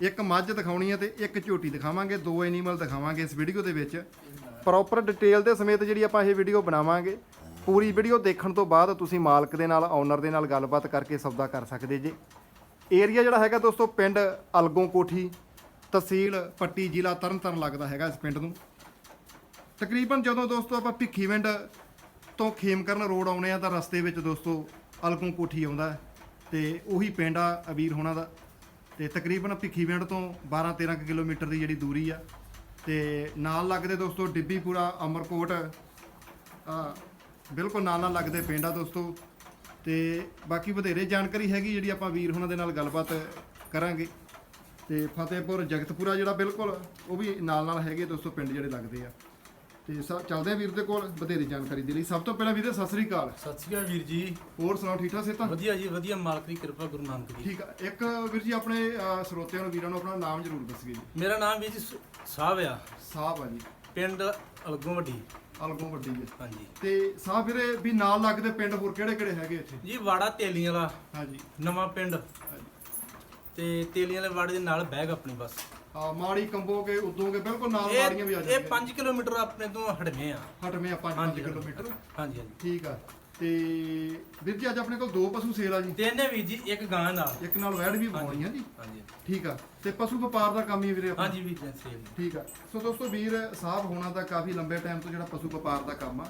ਇੱਕ ਮੱਝ ਦਿਖਾਉਣੀ ਹੈ ਤੇ ਇੱਕ ਝੋਟੀ ਦਿਖਾਵਾਂਗੇ, ਦੋ ਐਨੀਮਲ ਦਿਖਾਵਾਂਗੇ ਇਸ ਵੀਡੀਓ ਦੇ ਵਿੱਚ। ਪ੍ਰੋਪਰ ਡਿਟੇਲ ਦੇ ਸਮੇਤ ਜਿਹੜੀ ਆਪਾਂ ਇਹ ਵੀਡੀਓ ਬਣਾਵਾਂਗੇ, ਪੂਰੀ ਵੀਡੀਓ ਦੇਖਣ ਤੋਂ ਬਾਅਦ ਤੁਸੀਂ ਮਾਲਕ ਦੇ ਨਾਲ ਓਨਰ ਦੇ ਨਾਲ ਗੱਲਬਾਤ ਕਰਕੇ ਸੌਦਾ ਕਰ ਸਕਦੇ ਜੇ। ਏਰੀਆ ਜਿਹੜਾ ਹੈਗਾ ਦੋਸਤੋ, ਪਿੰਡ ਅਲਗੋਂ ਕੋਠੀ, ਤਹਿਸੀਲ ਪੱਟੀ ਜ਼ਿਲ੍ਹਾ ਤਰਨਤਾਰਨ ਲੱਗਦਾ ਹੈਗਾ ਇਸ ਪਿੰਡ ਨੂੰ। ਤਕਰੀਬਨ ਜਦੋਂ ਦੋਸਤੋ ਆਪਾਂ ਭਿੱਖੀਵਿੰਡ ਤੋਂ ਖੇਮਕਰਨ ਰੋਡ ਆਉਨੇ ਆ ਤਾਂ ਰਸਤੇ ਵਿੱਚ ਦੋਸਤੋ ਅਲਗੋਂ ਕੋਠੀ ਆਉਂਦਾ ਹੈ ਤੇ ਉਹੀ ਪਿੰਡ ਆ ਅਬੀਰ ਹੋਣਾ ਦਾ। ਤੇ ਤਕਰੀਬਨ ਭਿੱਖੀਵਿੰਡ ਤੋਂ 12-13 ਕੁ ਕਿਲੋਮੀਟਰ ਦੀ ਜਿਹੜੀ ਦੂਰੀ ਆ। ਤੇ ਨਾਲ ਲੱਗਦੇ ਦੋਸਤੋ ਡਿੱਬੀਪੁਰਾ, ਅਮਰਕੋਟ ਬਿਲਕੁਲ ਨਾਲ ਨਾਲ ਲੱਗਦੇ ਪਿੰਡ ਆ ਦੋਸਤੋ। ਤੇ ਬਾਕੀ ਵਧੇਰੇ ਜਾਣਕਾਰੀ ਹੈਗੀ ਜਿਹੜੀ ਆਪਾਂ ਵੀਰ ਹੋਣਾ ਦੇ ਨਾਲ ਗੱਲਬਾਤ ਕਰਾਂਗੇ। ਤੇ ਫਤਿਹਪੁਰ, ਜਗਤਪੁਰਾ ਜਿਹੜਾ ਬਿਲਕੁਲ ਉਹ ਵੀ ਨਾਲ ਨਾਲ ਹੈਗੇ ਦੋਸਤੋ ਪਿੰਡ ਜਿਹੜੇ ਲੱਗਦੇ ਆ। ਤੇ ਸਭ ਚੱਲਦੇ ਆ ਵੀਰ ਦੇ ਕੋਲ ਵਧੇਰੇ ਜਾਣਕਾਰੀ ਦੇ ਲਈ। ਸਭ ਤੋਂ ਪਹਿਲਾਂ ਵੀਰੇ ਸਤਿ ਸ੍ਰੀ ਅਕਾਲ। ਸਤਿ ਸ਼੍ਰੀ ਅਕਾਲ ਵੀਰ ਜੀ। ਹੋਰ ਸੁਣਾਓ ਠੀਕ ਠਾਕ ਸੇ ਤਾਂ ਵਧੀਆ ਜੀ ਵਧੀਆ। ਮਾਲਕ ਦੀ ਕਿਰਪਾ ਗੁਰੂ ਨਾਨਕ ਦੀ। ਠੀਕ ਆ। ਇੱਕ ਵੀਰ ਜੀ ਆਪਣੇ ਅਹ, ਸਰੋਤਿਆਂ ਨੂੰ ਵੀਰਾਂ ਨੂੰ ਆਪਣਾ ਨਾਮ ਜ਼ਰੂਰ ਦੱਸੀਏ ਜੀ। ਮੇਰਾ ਨਾਮ ਵੀਰ ਜੀ ਸ- ਸਾਹਿਬ ਆ। ਸਾਹਿਬ ਆ ਜੀ। ਪਿੰਡ ਅਲਗੋਂ ਵੱਡੀ ਅਲਗੋਂ ਵੱਡੀ ਹੈ ਹਾਂਜੀ। ਤੇ ਸਾਹਿਬ ਵੀਰੇ ਵੀ ਨਾਲ ਲੱਗਦੇ ਪਿੰਡ ਹੋਰ ਕਿਹੜੇ ਕਿਹੜੇ ਹੈਗੇ ਇੱਥੇ? ਜੀ ਵਾੜਾ ਤੇਲੀਆਂ ਵਾਲਾ। ਹਾਂਜੀ। ਨਵਾਂ ਪਿੰਡ। ਤੇ ਤੇਲੀਆਂ ਵਾਲੇ ਵਾੜੇ ਦੇ ਨਾਲ ਬੈਗ ਆਪਣੀ ਬਸ। ਆ ਮਾੜੀ ਕੰਬੋਗੇ ਉਦੋਂਗੇ ਬਿਲਕੁਲ ਨਾਲ ਮਾੜੀਆਂ ਵੀ ਆ ਇਹ ਜਾਂਦੀਆਂ। 5 ਕਿਲੋਮੀਟਰ ਆਪਣੇ ਤੋਂ ਹਟਵੇਂ ਆ। ਹਟਵੇਂ ਆਪਾਂ 5 ਹਾਂਜੀ, ਕਿਲੋਮੀਟਰ। ਹਾਂਜੀ ਹਾਂਜੀ। ਠੀਕ ਆ। ਤੇ ਵੀਰ ਜੀ ਅੱਜ ਆਪਣੇ ਕੋਲ ਦੋ ਪਸ਼ੂ ਸੇਲ ਆ ਜੀ। ਤਿੰਨੇ ਵੀਰ ਜੀ ਇੱਕ ਗਾਂ ਨਾਲ। ਇੱਕ ਨਾਲ ਵੈੜ ਵੀ ਬਵਾਉਣੀ ਆ ਜੀ। ਹਾਂਜੀ। ਠੀਕ ਆ। ਤੇ ਪਸ਼ੂ ਵਪਾਰ ਦਾ ਕੰਮ ਹੀ ਵੀਰੇ ਆਪਣਾ। ਹਾਂਜੀ ਵੀਰ ਜੀ ਸੇਮ ਠੀਕ ਆ। ਸੋ ਦੋਸਤੋ ਵੀਰ ਸਾਹਿਬ ਹੋਣਾ ਦਾ ਕਾਫੀ ਲੰਬੇ ਟਾਈਮ ਤੋਂ ਜਿਹੜਾ ਪਸ਼ੂ ਵਪਾਰ ਦਾ ਕੰਮ ਆ।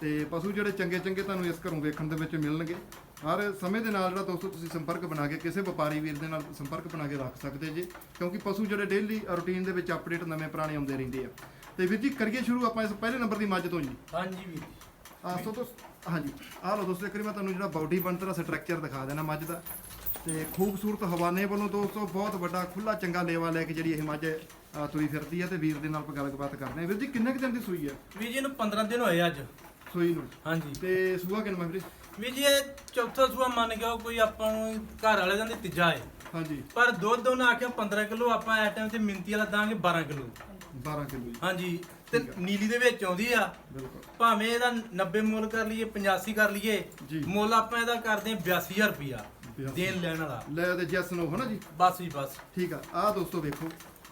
ਤੇ ਪਸ਼ੂ ਜਿਹੜੇ ਚੰਗੇ ਚੰਗੇ ਤੁਹਾਨੂੰ ਇਸ ਘਰੋਂ ਵੇਖਣ ਦੇ ਵਿੱਚ ਮਿਲਣਗੇ। ਹਰ ਸਮੇਂ ਦੇ ਨਾਲ ਜਿਹੜਾ ਦੋਸਤੋ ਤੁਸੀਂ ਸੰਪਰਕ ਬਣਾ ਕੇ ਕਿਸੇ ਵਪਾਰੀ ਵੀਰ ਦੇ ਨਾਲ ਸੰਪਰਕ ਬਣਾ ਕੇ ਰੱਖ ਸਕਦੇ ਜੇ ਕਿਉਂਕਿ ਪਸ਼ੂ ਜਿਹੜੇ ਡੇਲੀ ਰੁਟੀਨ ਦੇ ਵਿੱਚ ਅਪਡੇਟ ਨਵੇਂ ਪੁਰਾਣੇ ਆਉਂਦੇ ਰਹਿੰਦੇ ਆ। ਤੇ ਵੀਰ ਜੀ ਕਰੀਏ ਸ਼ੁਰੂ ਆਪਾਂ ਇਸ ਪਹਿਲੇ ਨੰਬਰ ਦੀ ਮੱਝ ਤੋਂ ਜੀ। ਹਾਂਜੀ ਵੀਰ ਆ ਸੋ ਦੋਸ ਹਾਂਜੀ। ਆਹ ਲਓ ਦੋਸਤੋ ਇੱਕ ਵਾਰੀ ਮੈਂ ਤੁਹਾਨੂੰ ਜਿਹੜਾ ਬਾਡੀ ਬਣਤਰ ਦਾ ਸਟਰਕਚਰ ਦਿਖਾ ਦੇਣਾ ਮੱਝ ਦਾ। ਤੇ ਖੂਬਸੂਰਤ ਹਵਾਨੇ ਵੱਲੋਂ ਦੋਸਤੋ ਬਹੁਤ ਵੱਡਾ ਖੁੱਲਾ ਚੰਗਾ ਲੇਵਾ ਲੈ ਕੇ ਜਿਹੜੀ ਇਹ ਮੱਝ ਤੁਰੀ ਫਿਰਦੀ ਆ ਤੇ ਵੀਰ ਦੇ ਨਾਲ ਆਪਾਂ ਗੱਲਬਾਤ ਕਰਦੇ ਆ। ਵੀਰ ਜੀ ਕਿੰਨੇ ਕੁ ਦਿਨ ਦੀ ਸੂਈ ਆ? ਵੀਰ ਜੀ ਨੂੰ 15 ਦਿਨ ਹੋਏ ਅੱਜ। ਸੂਈ ਨੂੰ? ਹਾਂਜੀ। ਤੇ ਸੂਆ ਕਿੰਨਾ ਵੀਰੇ? ਵੀਰ ਜੀ ਇਹ ਚੌਥਾ ਸੂਆ ਮੰਨ ਆਓ ਕੋਈ ਆਪਾਂ ਨੂੰ ਘਰ ਵਾਲੇ ਦਾ ਤੀਜਾ ਹੈ ਹਾਂਜੀ। ਪਰ ਦੁੱਧ ਉਹਨਾਂ ਆਖਿਆ 15 ਕਿਲੋ ਆਪਾਂ ਇਸ ਟਾਈਮ ਤੇ ਮਿੰਤੀ ਵਾਲਾ ਦਾਂਗੇ 12 ਕਿਲੋ। 12 ਕਿਲੋ ਹਾਂਜੀ ਤੇ ਨੀਲੀ ਦੇ ਵਿੱਚ ਆਉਂਦੀ ਆ। ਬਿਲਕੁਲ। ਭਾਵੇਂ ਇਹਦਾ 90 ਮੁੱਲ ਕਰ ਲਈਏ 85 ਕਰ ਲਈਏ। ਮੁੱਲ ਆਪਾਂ ਇਹਦਾ ਕਰਦੇ ਹਾਂ 82000 ਰੁਪਿਆ 82,000 ਦੇਣ ਲੈਣ ਵਾਲਾ। ਲੈ ਤੇ ਜੈਸ ਨੋ ਹਨਾ ਜੀ? ਬਸ ਜੀ ਬਸ। ਠੀਕ ਆ ਆਹ ਦੋਸਤੋ ਵੇਖੋ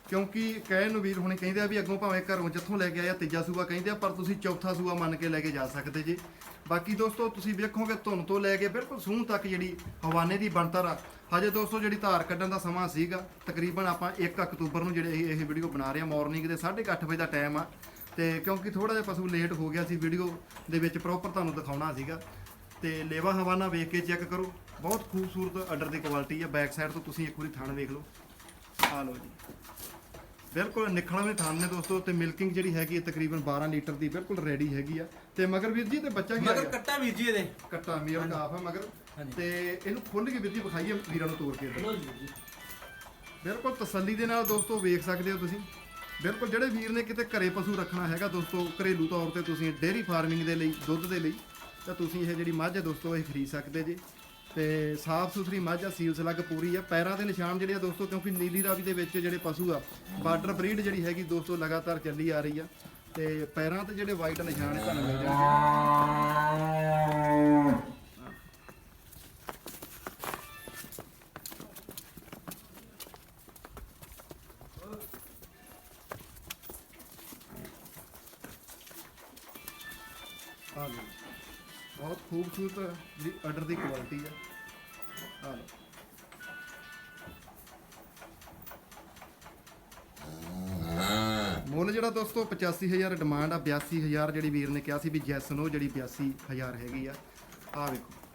ਕਿਉਂਕਿ ਕਹਿਣ ਨੂੰ ਵੀਰ ਹੁਣੇ ਕਹਿੰਦੇ ਆ ਵੀ ਅੱਗੋਂ ਭਾਵੇਂ ਘਰੋਂ ਜਿੱਥੋਂ ਲੈ ਕੇ ਆਇਆ ਤੀਜਾ ਸੂਆ ਕਹਿੰਦੇ ਆ, ਪਰ ਤੁਸੀਂ ਚੌਥਾ ਸੂਆ ਮੰਨ ਕੇ ਲੈ ਕੇ ਜਾ ਸਕਦੇ ਜੀ। ਬਾਕੀ ਦੋਸਤੋ, ਤੁਸੀਂ ਵੇਖੋਗੇ ਧੁਨ ਤੋਂ ਲੈ ਕੇ ਬਿਲਕੁਲ ਸੂਹ ਤੱਕ ਜਿਹੜੀ ਹਵਾਨੇ ਦੀ ਬਣਤਰ ਆ। ਹਜੇ ਦੋਸਤੋ, ਜਿਹੜੀ ਧਾਰ ਕੱਢਣ ਦਾ ਸਮਾਂ ਸੀਗਾ, ਤਕਰੀਬਨ ਆਪਾਂ 1 ਅਕਤੂਬਰ ਨੂੰ ਜਿਹੜੇ ਇਹ ਵੀਡੀਓ ਬਣਾ ਰਹੇ ਆ ਮਾਰਨਿੰਗ ਦੇ 8:30 ਵਜੇ ਦਾ ਟਾਈਮ ਆ। ਤੇ ਕਿਉਂਕਿ ਥੋੜਾ ਜਿਹਾ ਪਸ਼ੂ ਲੇਟ ਹੋ ਗਿਆ ਸੀ ਵੀਡੀਓ ਦੇ ਵਿੱਚ ਪ੍ਰੋਪਰ ਤੁਹਾਨੂੰ ਦਿਖਾਉਣਾ ਸੀਗਾ। ਤੇ ਲੇਵਾ ਹਵਾਨਾ ਵੇਖ ਕੇ ਚੈੱਕ ਕਰੋ। ਬਹੁਤ ਖੂਬਸੂਰਤ ਆਰਡਰ ਦੀ ਕੁਆਲਿਟੀ ਆ ਬੈਕ ਸਾਈਡ ਤੋਂ ਤੁਸੀਂ ਇੱਕ ਵਾਰੀ ਥਣ ਵੇਖ ਲਓ। ਆ ਲਓ ਜੀ। ਬਿਲਕੁਲ ਨਿਖੜਵੇਂ ਥਣ ਨੇ ਦੋਸਤੋ ਤੇ ਮਿਲਕਿੰਗ ਜਿਹੜੀ ਹੈਗੀ ਹੈ ਤਕਰੀਬਨ 12 ਲੀਟਰ ਦੀ ਬਿਲਕੁਲ ਰੈਡੀ ਹੈਗੀ ਆ। ਤੇ ਮਗਰ ਵੀਰ ਜੀ ਤੇ ਬੱਚਾ ਆ ਮਗਰ ਗਿਆ? ਕੱਟਾ ਵੀਰ ਜੀ ਇਹਦੇ। ਕੱਟਾ ਮੀਰ ਕਾਫ ਆ ਮਗਰ। ਹਾਂਜੀ। ਤੇ ਇਹਨੂੰ ਖੁੱਲ ਕੇ ਵੀਰ ਜੀ ਵਿਖਾਈਏ ਵੀਰਾਂ ਨੂੰ ਤੋੜ ਕੇ ਇੱਧਰ। ਜੀ ਬਿਲਕੁਲ ਤਸੱਲੀ ਦੇ ਨਾਲ ਦੋਸਤੋ ਵੇਖ ਸਕਦੇ ਹੋ ਤੁਸੀਂ। ਬਿਲਕੁਲ ਜਿਹੜੇ ਵੀਰ ਨੇ ਕਿਤੇ ਘਰੇ ਪਸ਼ੂ ਰੱਖਣਾ ਹੈਗਾ ਦੋਸਤੋ ਘਰੇਲੂ ਤੌਰ ਤੇ ਤੁਸੀਂ ਡੇਅਰੀ ਫਾਰਮਿੰਗ ਦੇ ਲਈ ਦੁੱਧ ਦੇ ਲਈ ਤਾਂ ਤੁਸੀਂ ਇਹ ਜਿਹੜੀ ਮੱਝ ਹੈ ਦੋਸਤੋ ਇਹ ਖਰੀਦ ਸਕਦੇ ਜੀ। ਤੇ ਸਾਫ਼ ਸੁਥਰੀ ਮੱਝ ਆ ਸੀਲ ਸਲੱਗ ਪੂਰੀ ਆ। ਪੈਰਾਂ ਦੇ ਨਿਸ਼ਾਨ ਜਿਹੜੇ ਆ ਦੋਸਤੋ, ਕਿਉਂਕਿ ਨੀਲੀ ਰਾਵੀ ਦੇ ਵਿੱਚ ਜਿਹੜੇ ਪਸ਼ੂ ਆ, ਬਾਰਡਰ ਬਰੀਡ ਜਿਹੜੀ ਹੈਗੀ ਦੋਸਤੋ, ਲਗਾਤਾਰ ਚੱਲੀ ਆ ਰਹੀ ਆ। ਤੇ ਪੈਰਾਂ ਤੇ ਜਿਹੜੇ ਵਾਈਟ ਨਿਸ਼ਾਨ ਇਹ ਤੁਹਾਨੂੰ ਮਿਲ ਜਾਣਗੇ। ਖੂਬਸੂਰਤ ਜੀ ਆਰਡਰ ਦੀ ਕੁਆਲਿਟੀ ਆ। ਆ ਲਓ। ਮੁੱਲ ਜਿਹੜਾ ਦੋਸਤੋ 85000 ਡਿਮਾਂਡ ਆ 82000 ਜਿਹੜੀ ਵੀਰ ਨੇ ਕਿਹਾ ਸੀ ਵੀ ਜੈਸਨੋ ਜਿਹੜੀ 82000 ਹੈਗੀ ਆ। ਆ ਵੇਖੋ।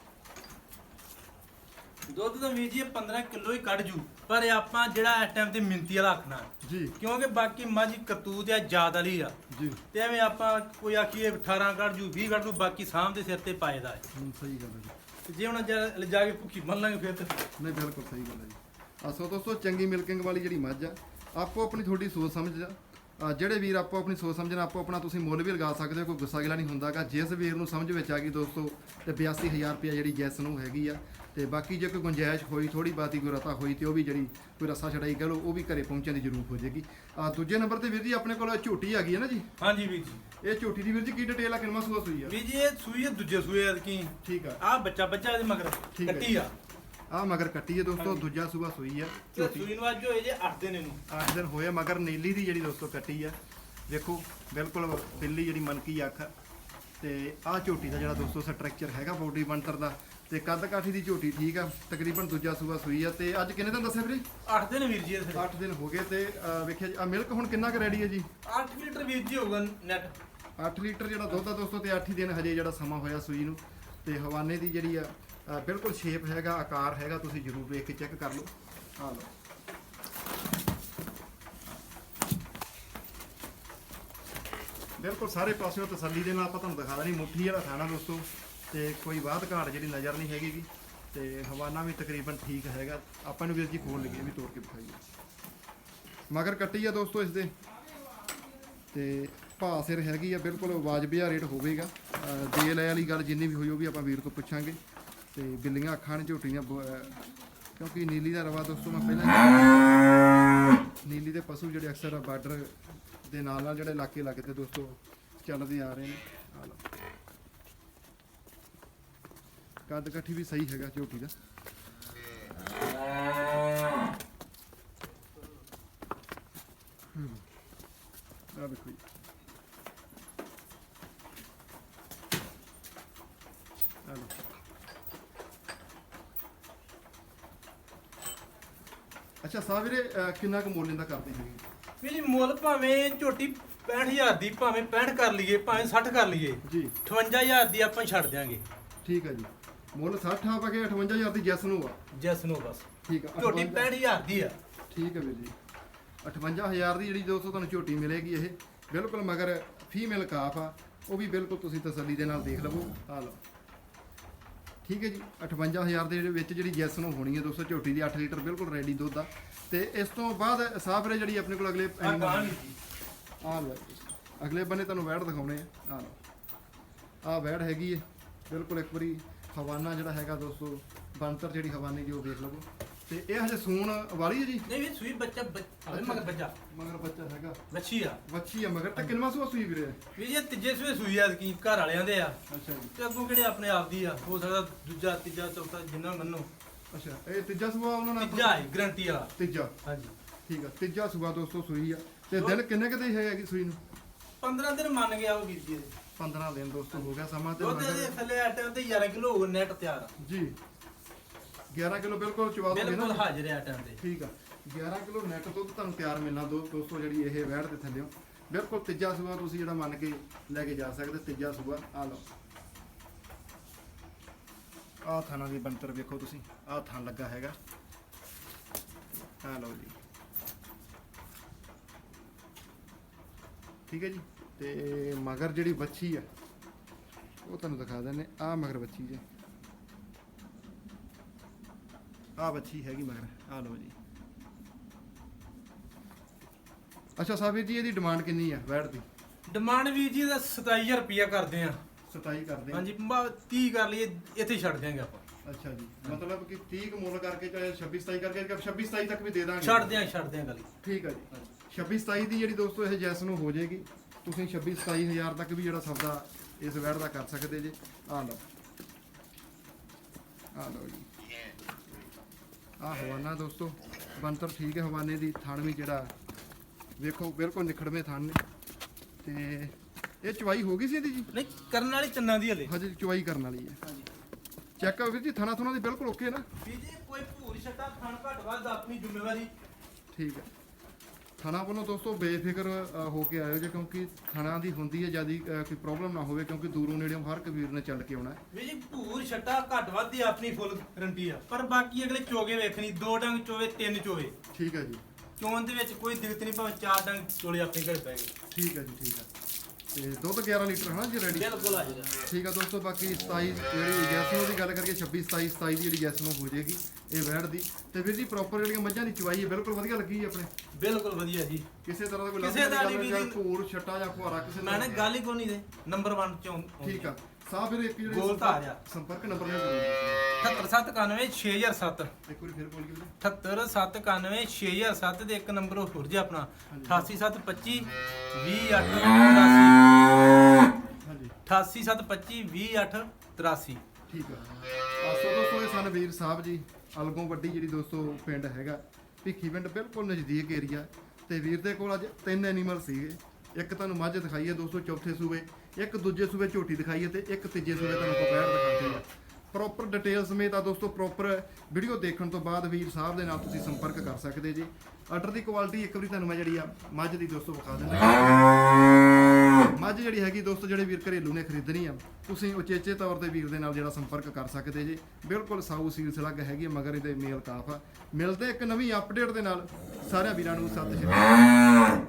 ਦੁੱਧ ਤਾਂ ਵੀਰ ਜੀ ਇਹ 15 ਕਿਲੋ ਹੀ ਕੱਢ ਜੂ ਪਰ ਆਪਾਂ ਜਿਹੜਾ ਇਸ ਟਾਈਮ ਤੇ ਮਿੰਤੀ ਵਾਲਾ ਆਖਣਾ ਜੀ। ਕਿਉਂਕਿ ਬਾਕੀ ਮੱਝ ਕਰਤੂਤ ਆ ਜ਼ਿਆਦਾ ਵਾਲੀ ਆ। ਜੀ। ਤੇ ਐਵੇਂ ਆਪਾਂ ਕੋਈ ਆਖੀਏ 18 ਕੱਢ ਜੂ 20 ਕੱਢ ਜੂ ਬਾਕੀ ਸਾਹਮ ਦੇ ਸਿਰ ਤੇ ਪਾਏਦਾ ਹੈ। ਹੂੰ, ਸਹੀ ਗੱਲ ਹੈ ਜੀ। ਤੇ ਜੇ ਹੁਣ ਜਾ ਲਿਜਾ ਕੇ ਭੁੱਖੀ ਮੰਨ ਲਾਂਗੇ ਫਿਰ ਤੇ। ਨਹੀਂ ਬਿਲਕੁਲ ਸਹੀ ਗੱਲ ਹੈ ਜੀ। ਆ ਸੋ ਦੋਸਤੋ ਚੰਗੀ ਮਿਲਕਿੰਗ ਵਾਲੀ ਜਿਹੜੀ ਮੱਝ ਆ ਆਪੋ ਆਪਣੀ ਤੁਹਾਡੀ ਸੋਚ ਸਮਝ ਆ ਅ, ਜਿਹੜੇ ਵੀਰ ਆਪੋ ਆਪਣੀ ਸੋਚ ਸਮਝਣਾ ਆਪੋ ਆਪਣਾ ਤੁਸੀਂ ਮੁੱਲ ਵੀ ਲਗਾ ਸਕਦੇ ਹੋ ਕੋਈ ਗੁੱਸਾ ਗਿਲਾ ਨਹੀਂ ਹੁੰਦਾਗਾ। ਜਿਸ ਵੀਰ ਨੂੰ ਸਮਝ ਵਿੱਚ ਆ ਗਈ ਦੋਸਤੋ ਤੇ 82000 ਰੁਪਏ ਜਿਹੜੀ ਜੈਸ ਨੂੰ ਹੈਗੀ ਆ ਤੇ ਬਾਕੀ ਜੇ ਕੋਈ ਗੁੰਜਾਇਸ਼ ਹੋਈ ਥੋੜੀ ਬਾਤੀ ਕੋਈ ਰਤਾ ਹੋਈ ਤੇ ਉਹ ਵੀ ਜਿਹੜੀ ਕੋਈ ਰਸਾ ਛੜਾਈ ਕਹ ਲਓ ਉਹ ਵੀ ਘਰੇ ਪਹੁੰਚਣ ਦੀ ਜ਼ਰੂਰ ਹੋ ਜਾਏਗੀ। ਆ ਦੂਜੇ ਨੰਬਰ ਤੇ ਵੀਰ ਜੀ ਆਪਣੇ ਕੋਲ ਝੋਟੀ ਆ ਗਈ ਹੈ ਨਾ ਜੀ? ਹਾਂਜੀ ਵੀਰ ਜੀ। ਇਹ ਝੋਟੀ ਦੀ ਵੀਰ ਜੀ ਕੀ ਡਿਟੇਲ ਆ ਕਿੰਨਾ ਸੂਆ ਸੂਈ ਆ? ਵੀਰ ਜੀ ਇਹ ਸੂਈ ਹੈ ਦੂਜੇ ਸੂਏ ਆ ਕੀ ਠੀਕ ਆ। ਆ ਬੱਚਾ ਬੱਚਾ ਇਹਦੇ ਮਗਰ ਠੀਕ ਹੈ। ਕੱਟੀ ਆ। ਆ ਮਗਰ ਕੱਟੀ ਹੈ ਦੋਸਤੋ ਦੂਜਾ ਸੂਆ ਸੂਈ ਆ ਤੇ ਝੋਟੀ। ਸੂਈ ਨੂੰ ਅੱਜ ਹੋਏ ਜੇ 8 ਦਿਨ ਇਹਨੂੰ। 8 ਦਿਨ ਹੋਏ ਮਗਰ ਨੀਲੀ ਦੀ ਜਿਹੜੀ ਦੋਸਤੋ ਕੱਟੀ ਆ। ਦੇਖੋ ਬਿਲਕੁਲ ਬਿੱਲੀ ਜਿਹੜੀ ਮਨਕੀ ਅੱਖ। ਆ। ਤੇ ਆਹ ਝੋਟੀ ਦਾ ਜਿਹੜਾ ਦੋਸਤੋ ਸਟਰਕਚਰ ਹੈਗਾ ਬੋਡੀ ਬੰਟਰ ਦਾ ਤੇ ਕੱਦ ਕਾਠੀ ਦੀ ਝੋਟੀ ਠੀਕ ਆ ਤਕਰੀਬਨ ਦੂਜਾ ਸੂਆ ਸੂਈ ਆ ਤੇ ਅੱਜ ਕਿੰਨੇ ਦਿਨ ਦੱਸਿਆ ਵੀਰੇ? 8 ਦਿਨ ਵੀਰ ਜੀ ਇਹਦੇ 8 ਦਿਨ ਹੋ ਗਏ ਤੇ ਅਹ, ਵੇਖਿਆ ਜੀ ਆ ਮਿਲਕ ਹੁਣ ਕਿੰਨਾ ਕੁ ਰੈਡੀ ਹੈ ਜੀ? 8 ਲੀਟਰ ਵੀਰ ਜੀ ਹੋਊਗਾ ਨੈਟ 8 ਲੀਟਰ ਜਿਹੜਾ ਦੁੱਧ ਆ ਦੋਸਤੋ ਤੇ 8 ਹੀ ਦਿਨ ਹਜੇ ਜਿਹੜਾ ਸਮਾਂ ਹੋਇਆ ਸੂਈ ਨੂੰ। ਤੇ ਹਵਾਨੇ ਦੀ ਜਿਹੜੀ ਆ ਬਿਲਕੁਲ ਸ਼ੇਪ ਹੈਗਾ ਆਕਾਰ ਹੈਗਾ ਤੁਸੀਂ ਜ਼ਰੂਰ ਵੇਖ ਕੇ ਚੈੱਕ ਕਰ ਲਓ। ਆ ਲਓ। ਬਿਲਕੁਲ ਸਾਰੇ ਪਾਸਿਓਂ ਤਸੱਲੀ ਦੇ ਨਾਲ ਆਪਾਂ ਤੁਹਾਨੂੰ ਦਿਖਾ ਦੇਣੀ ਮੁੱਠੀ ਵਾਲਾ ਖਾਣਾ ਦੋਸਤੋ। ਤੇ ਕੋਈ ਬਾਤ ਘਾਟ ਜਿਹੜੀ ਨਜ਼ਰ ਨਹੀਂ ਹੈਗੀ ਗੀ ਤੇ ਹਵਾਨਾ ਵੀ ਤਕਰੀਬਨ ਠੀਕ ਹੈਗਾ। ਆਪਾਂ ਨੂੰ ਵੀਰ ਜੀ ਖੋਲ ਲਈਏ ਵੀ ਤੋੜ ਕੇ ਦਿਖਾਈਏ ਮਗਰ ਕੱਟੀ ਆ ਦੋਸਤੋ ਇਸ ਦੇ। ਤੇ ਭਾਅ ਸਿਰ ਹੈਗੀ ਆ, ਬਿਲਕੁਲ ਵਾਜਬੀਆ ਰੇਟ ਹੋਵੇਗਾ। ਦੇ ਲੈ ਵਾਲੀ ਗੱਲ ਜਿੰਨੀ ਵੀ ਹੋਈ ਉਹ ਵੀ ਆਪਾਂ ਵੀਰ ਤੋਂ ਪੁੱਛਾਂਗੇ। ਤੇ ਬਿੱਲੀਆਂ, ਅੱਖਾਂ ਨੇ ਝੋਟੀਆਂ ਬ- ਕਿਉਂਕਿ ਨੀਲੀ ਦਾ ਰਵਾ ਦੋਸਤੋ ਮੈਂ ਪਹਿਲਾਂ ਨੀਲੀ ਦੇ ਪਸ਼ੂ ਜਿਹੜੇ ਅਕਸਰ ਬਾਰਡਰ ਦੇ ਨਾਲ ਨਾਲ ਜਿਹੜੇ ਇਲਾਕੇ ਲੱਗਦੇ ਦੋਸਤੋ, ਚੱਲਦੇ ਆ ਰਹੇ ਨੇ। ਆ ਲਓ। ਕੱਦ ਕਾਠੀ ਵੀ ਸਹੀ ਹੈਗਾ ਝੋਟੀ ਦਾ। ਆ ਵੇਖੋ ਜੀ। ਆ ਲਓ। ਅੱਛਾ ਸਾਹਿਬ ਵੀਰੇ ਅਹ ਕਿੰਨਾ ਕੁ ਮੁੱਲ ਇਹਦਾ ਕਰਦੇ ਹੈਗੇ? ਵੀਰ ਜੀ ਮੁੱਲ ਭਾਵੇਂ ਝੋਟੀ 65000 ਦੀ ਭਾਵੇਂ 65 ਕਰ ਲਈਏ ਭਾਵੇਂ 60 ਕਰ ਲਈਏ ਜੀ। 58000 ਦੀ ਆਪਾਂ ਛੱਡ ਦਿਆਂਗੇ। ਠੀਕ ਹੈ ਜੀ। ਮੁੱਲ 60 ਆ ਪਕੇ 58000 ਦੀ ਜੈਸ ਨੂੰ ਆ। ਜੈਸ ਨੂੰ ਬਸ। ਠੀਕ ਆ ਝੋਟੀ 58 65000 ਦੀ ਆ। ਠੀਕ ਹੈ ਵੀਰ ਜੀ। 58000 ਦੀ ਜਿਹੜੀ ਦੋਸਤੋ ਤੁਹਾਨੂੰ ਝੋਟੀ ਮਿਲੇਗੀ ਇਹ ਬਿਲਕੁਲ ਮਗਰ ਫੀਮੇਲ ਕਾਫ ਆ ਉਹ ਵੀ ਬਿਲਕੁਲ ਤੁਸੀਂ ਤਸੱਲੀ ਦੇ ਨਾਲ ਦੇਖ ਲਵੋ। ਆ ਲਓ। ਠੀਕ ਹੈ ਜੀ 58000 ਦੇ ਵਿੱਚ ਜਿਹੜੀ ਜੈਸ ਨੂੰ ਹੋਣੀ ਹੈ ਦੋਸਤੋ ਝੋਟੀ ਦੀ 8 ਲੀਟਰ ਬਿਲਕੁਲ ਰੈਡੀ ਦੁੱਧ ਆ। ਤੇ ਇਸ ਤੋਂ ਬਾਅਦ ਸਾਫਰੇ ਜਿਹੜੀ ਆਪਣੇ ਕੋਲ ਅਗਲੇ ਆ ਗਾਂ ਵੀਰ ਜੀ? ਆ ਲਓ ਜੀ। ਅਗਲੇ ਬੰਨੇ ਤੁਹਾਨੂੰ ਵੈੜ ਦਿਖਾਉਣੇ ਆ। ਆ ਲਓ। ਆ ਵੈੜ ਹੈਗੀ ਹੈ ਬਿਲਕੁਲ ਇੱਕ ਵਾਰੀ ਹਵਾਨਾ ਜਿਹੜਾ ਹੈਗਾ ਦੋਸਤੋ ਬੰਤਰ ਜਿਹੜੀ ਹਵਾਨੇ ਦੀ ਉਹ ਦੇਖ ਲਵੋ। ਤੇ ਇਹ ਹਜੇ ਸੂਣ ਵਾਲੀ ਹੈ ਜੀ? ਨਹੀਂ ਵੀਰ ਸੂਈ ਬੱਚਾ ਹੋਵੇ ਮਗਰ ਬੱਚਾ। ਮਗਰ ਬੱਚਾ ਹੈਗਾ। ਬੱਚੀ ਆ। ਵੱਛੀ ਆ ਮਗਰ। ਤੇ ਕਿੰਨਵਾ ਸੂਆ ਸੂਈ ਵੀਰੇ? ਵੀਰ ਜੀ ਤੀਜੇ ਸੂਏ ਸੂਈ ਆ ਕੀ ਘਰ ਵਾਲਿਆਂ ਦੇ ਆ। ਅੱਛਾ ਜੀ। ਤੇ ਅੱਗੋਂ ਕਿਹੜੇ ਆਪਣੇ ਆਪ ਦੀ ਆ? ਹੋ ਸਕਦਾ ਦੂਜਾ ਤੀਜਾ ਚੌਥਾ ਜਿੰਨਾ ਮੰਨੋ। ਅੱਛਾ ਇਹ ਤੀਜਾ ਸੂਆ ਉਹਨਾਂ ਨਾਲ ਤੀਜਾ ਹੈ ਗਰੰਟੀ ਵਾਲਾ। ਤੀਜਾ। ਹਾਂਜੀ। ਠੀਕ ਆ ਤੀਜਾ ਸੂਆ ਦੋਸਤੋ ਸੂਈ ਆ। ਤੇ ਦਿਨ ਕਿੰਨੇ ਕਿਤੇ ਹੈਗੀ ਸੂਈ ਨੂੰ? 15 ਦਿਨ ਮੰਨ ਗਿਆ ਉਹ ਵੀਰ ਜੀ ਦੇ। 15 ਦਿਨ ਦੋਸਤੋ ਹੋ ਗਿਆ ਸਮਾਂ ਤੇ ਦੁੱਧ ਦੇ ਮਗਰ ਥੱਲੇ ਆ ਟਾਈਮ ਤੇ 11 ਕਿਲੋ ਹੋ ਨੈਟ ਤਿਆਰ। ਆ ਜੀ। 11 ਕਿਲੋ ਬਿਲਕੁਲ ਚਵਾ ਦੋਗੇ ਬਿਲਕੁਲ ਨਾ ਹਾਜ਼ਰ ਆ ਟਾਈਮ ਤੇ। ਠੀਕ ਆ। 11 ਕਿਲੋ ਨੈਟ ਦੁੱਧ ਤੁਹਾਨੂੰ ਤਿਆਰ ਮਿਲਣਾ ਦੋ ਦੋਸਤੋ ਜਿਹੜੀ ਇਹ ਵੈੜ ਦੇ ਥੱਲੇਓ ਬਿਲਕੁਲ ਤੀਜਾ ਸੂਆ ਤੁਸੀਂ ਜਿਹੜਾ ਮੰਨ ਕੇ ਲੈ ਕੇ ਜਾ ਸਕਦੇ ਤੀਜਾ ਸੂਆ। ਆ ਲਓ। ਆ ਥਾਣਾ ਦੀ ਬੰਤਰ ਵੇਖੋ ਤੁਸੀਂ। ਆ ਥਾਂ ਲੱਗਾ ਹੈਗਾ। ਆ ਲਓ ਜੀ। ਠੀਕ ਹੈ ਜੀ। ਤੇ ਮਗਰ ਜਿਹੜੀ ਬੱਚੀ ਆ ਉਹ ਤੁਹਾਨੂੰ ਦਿਖਾ ਦਿੰਨੇ ਆ ਮਗਰ ਬੱਚੀ ਜੇ। ਆ ਬੱਚੀ ਹੈਗੀ ਮਗਰ। ਆ ਲਓ ਜੀ। ਅੱਛਾ ਸਾਹਿਬ ਜੀ ਇਹਦੀ ਡਿਮਾਂਡ ਕਿੰਨੀ ਆ ਵੈੜ ਦੀ? ਡਿਮਾਂਡ ਵੀਰ ਜੀ ਦਾ 27000 ਰੁਪਿਆ ਕਰਦੇ ਆ। 27 ਕਰਦੇ ਆ। ਹਾਂਜੀ 30 ਕਰ ਲਈਏ ਇੱਥੇ ਛੱਡ ਦਿਆਂਗੇ ਆਪਾਂ। ਅੱਛਾ ਜੀ। ਮਤਲਬ ਕਿ 30 ਕੁ ਮੁੱਲ ਕਰਕੇ ਚਾਹੇ 26 27 ਕਰਕੇ 26 27 ਤੱਕ ਵੀ ਦੇ ਦਾਂਗੇ। ਛੱਡ ਦਿਆਂ ਛੱਡ ਦਿਆਂ ਗਲੀ। ਠੀਕ ਆ ਜੀ। 26 27 ਦੀ ਜਿਹੜੀ ਦੋਸਤੋ ਇਹ ਜੈਸ ਨੂੰ ਹੋ ਜਾਏਗੀ। ਤੁਸੀਂ 26 27 ਹਜ਼ਾਰ ਤੱਕ ਵੀ ਜਿਹੜਾ ਸੌਦਾ ਇਸ ਵੈੜ ਦਾ ਕਰ ਸਕਦੇ ਜੇ। ਆ ਲਓ। ਆ ਲਓ ਜੀ। ਆ ਹਵਾਨਾ ਦੋਸਤੋ ਬੰਤਰ ਠੀਕ ਹੈ ਹਵਾਨੇ ਦੀ ਥਣ ਵੀ ਜਿਹੜਾ ਵੇਖੋ ਬਿਲਕੁਲ ਨਿਖੜਵੇਂ ਥਣ ਨੇ। ਤੇ ਇਹ ਚਵਾਈ ਹੋ ਗਈ ਸੀ ਇਹਦੀ ਜੀ? ਨਹੀਂ ਕਰਨ ਵਾਲੀ ਚੰਨਾਂ ਦੀ ਹਲੇ। ਹਜੇ ਚਵਾਈ ਕਰਨ ਵਾਲੀ ਹੈ। ਹਾਂਜੀ। ਚੈੱਕ ਕਰੋ ਵੀਰ ਜੀ ਥਣਾ ਥੁਣਾ ਦੀ ਬਿਲਕੁਲ ਓਕੇ ਨਾ। ਵੀਰ ਜੀ ਕੋਈ ਭੂਰ ਛੱਟਾ ਖਾਣ ਘੱਟ ਵੱਧ ਆਪਣੀ ਜ਼ਿੰਮੇਵਾਰੀ। ਠੀਕ ਹੈ। ਥਣਾ ਵੱਲੋਂ ਦੋਸਤੋ ਬੇਫਿਕਰ ਅ, ਹੋ ਕੇ ਆਇਓ ਜੇ ਕਿਉਂਕਿ ਥਣਾ ਦੀ ਹੁੰਦੀ ਹੈ ਜਿਆਦੀ ਕੋਈ ਪ੍ਰੋਬਲਮ ਨਾ ਹੋਵੇ ਕਿਉਂਕਿ ਦੂਰੋਂ ਨੇੜਿਓਂ ਹਰ ਕਬੀਰ ਨੇ ਚੱਲ ਕੇ ਆਉਣਾ ਹੈ। ਵੀਰ ਜੀ ਭੂਰ ਛੱਟਾ ਘੱਟ ਵੱਧ ਦੀ ਆਪਣੀ ਫੁੱਲ ਗਰੰਟੀ ਆ। ਪਰ ਬਾਕੀ ਅਗਲੇ ਚੋਗੇ ਵੇਖਣੀ ਦੋ ਡੰਗ ਚੋਵੇ ਤਿੰਨ ਚੋਵੇ। ਠੀਕ ਹੈ ਜੀ। ਚੋਣ ਦੇ ਵਿੱਚ ਕੋਈ ਦਿੱਕਤ ਨਹੀਂ ਭਾਵੇਂ ਚਾਰ ਡੰਗ ਚੋਲੇ ਆਪਣੇ ਘਰ ਪੈ ਗਏ। ਠੀਕ ਹੈ ਜੀ ਠੀਕ ਹੈ। ਤੇ ਦੁੱਧ 11 ਲੀਟਰ ਹੈ ਨਾ ਜੀ ਰੈਡੀ ਬਿਲਕੁਲ ਆ ਠੀਕ ਹੈ ਦੋਸਤੋ ਬਾਕੀ 27 ਜਿਹੜੀ ਜੈਸਨੋ ਦੀ ਗੱਲ ਕਰੀਏ 26 27 27 ਦੀ ਜਿਹੜੀ ਜੈਸਨੋ ਹੋ ਜਾਏਗੀ ਇਹ ਵੈੜ ਦੀ। ਤੇ ਵੀਰ ਜੀ ਪ੍ਰੋਪਰ ਜਿਹੜੀਆਂ ਮੱਝਾਂ ਦੀ ਚਵਾਈ ਹੈ ਬਿਲਕੁਲ ਵਧੀਆ ਲੱਗੀ ਜੀ ਆਪਣੇ? ਬਿਲਕੁਲ ਵਧੀਆ ਜੀ। ਕਿਸੇ ਤਰ੍ਹਾਂ ਦਾ ਕੋਈ ਕਿਸੇ ਦਾ ਨਹੀਂ ਜੀ। ਭੂਰ ਛੱਟਾ ਜਾਂ ਫੁਹਾਰਾ ਕਿਸੇ ਮੈਂ ਨਾ ਗੱਲ ਹੀ ਕੋਈ ਨਹੀਂ ਦੇ ਨੰਬਰ 1 ਚੋਂ ਠੀਕ ਆ। ਸਾਹ ਫਿਰ ਇੱਕ ਜਿਹੜੇ ਗੋਲ ਤਾਂ ਆ ਜਾ। ਸੰਪਰਕ ਨੰਬਰ ਦੇ ਜ਼ਰੂਰ 7791 6007 ਇੱਕ ਵਾਰੀ ਫਿਰ ਬੋਲ ਕੇ ਵੀਰੇ 7791 6007 ਤੇ ਇੱਕ ਨੰਬਰ ਹੋਰ ਜੀ ਆਪਣਾ। ਹਾਂਜੀ। 88725 20883 ਹਾਂਜੀ 88725 20883 ਠੀਕ ਆ। ਆ ਸੋ ਦੋਸਤੋ ਇਹ ਸਨ ਵੀਰ ਸਾਹਿਬ ਜੀ ਅਲਗੋਂ ਵੱਡੀ ਜਿਹੜੀ ਦੋਸਤੋ ਪਿੰਡ ਹੈਗਾ। ਭਿੱਖੀ ਪਿੰਡ ਬਿਲਕੁਲ ਨਜ਼ਦੀਕ ਏਰੀਆ। ਤੇ ਵੀਰ ਦੇ ਕੋਲ ਅੱਜ ਤਿੰਨ ਐਨੀਮਲ ਸੀਗੇ। ਇੱਕ ਤੁਹਾਨੂੰ ਮੱਝ ਦਿਖਾਈ ਹੈ ਦੋਸਤੋ ਚੌਥੇ ਸੂਬੇ। ਇੱਕ ਦੂਜੇ ਸੂਬੇ ਝੋਟੀ ਦਿਖਾਈ ਹੈ ਤੇ ਇੱਕ ਤੀਜੇ ਸੂਬੇ ਤੁਹਾਨੂੰ ਪਪੈੜ ਦਿਖਾਉਂਦੇ ਆ ਪ੍ਰੋਪਰ ਡਿਟੇਲ ਸਮੇਤ ਆ ਦੋਸਤੋ ਪ੍ਰੋਪਰ ਵੀਡੀਓ ਦੇਖਣ ਤੋਂ ਬਾਅਦ ਵੀਰ ਸਾਹਿਬ ਦੇ ਨਾਲ ਤੁਸੀਂ ਸੰਪਰਕ ਕਰ ਸਕਦੇ ਜੀ। ਆਰਡਰ ਦੀ ਕੁਆਲਿਟੀ ਇੱਕ ਵਾਰੀ ਤੁਹਾਨੂੰ ਮੈਂ ਜਿਹੜੀ ਆ ਮੱਝ ਦੀ ਦੋਸਤੋ ਵਿਖਾ ਦਿੰਦਾ। ਮੱਝ ਜਿਹੜੀ ਹੈਗੀ ਦੋਸਤੋ ਜਿਹੜੇ ਵੀਰ ਘਰੇਲੂ ਨੇ ਖਰੀਦਣੀ ਆ ਤੁਸੀਂ ਉਚੇਚੇ ਤੌਰ ਤੇ ਵੀਰ ਦੇ ਨਾਲ ਜਿਹੜਾ ਸੰਪਰਕ ਕਰ ਸਕਦੇ ਜੀ। ਬਿਲਕੁਲ ਸਾਊ ਸੀਲ ਸਲੱਗ ਹੈਗੀ ਆ, ਮਗਰ ਇਹਦੇ ਮੇਲ ਕਾਫ ਆ। ਮਿਲਦੇ ਇੱਕ ਨਵੀਂ ਅਪਡੇਟ ਦੇ ਨਾਲ ਸਾਰਿਆਂ ਵੀਰਾਂ ਨੂੰ ਸਤਿ ਸ਼੍ਰੀ ਅਕਾਲ।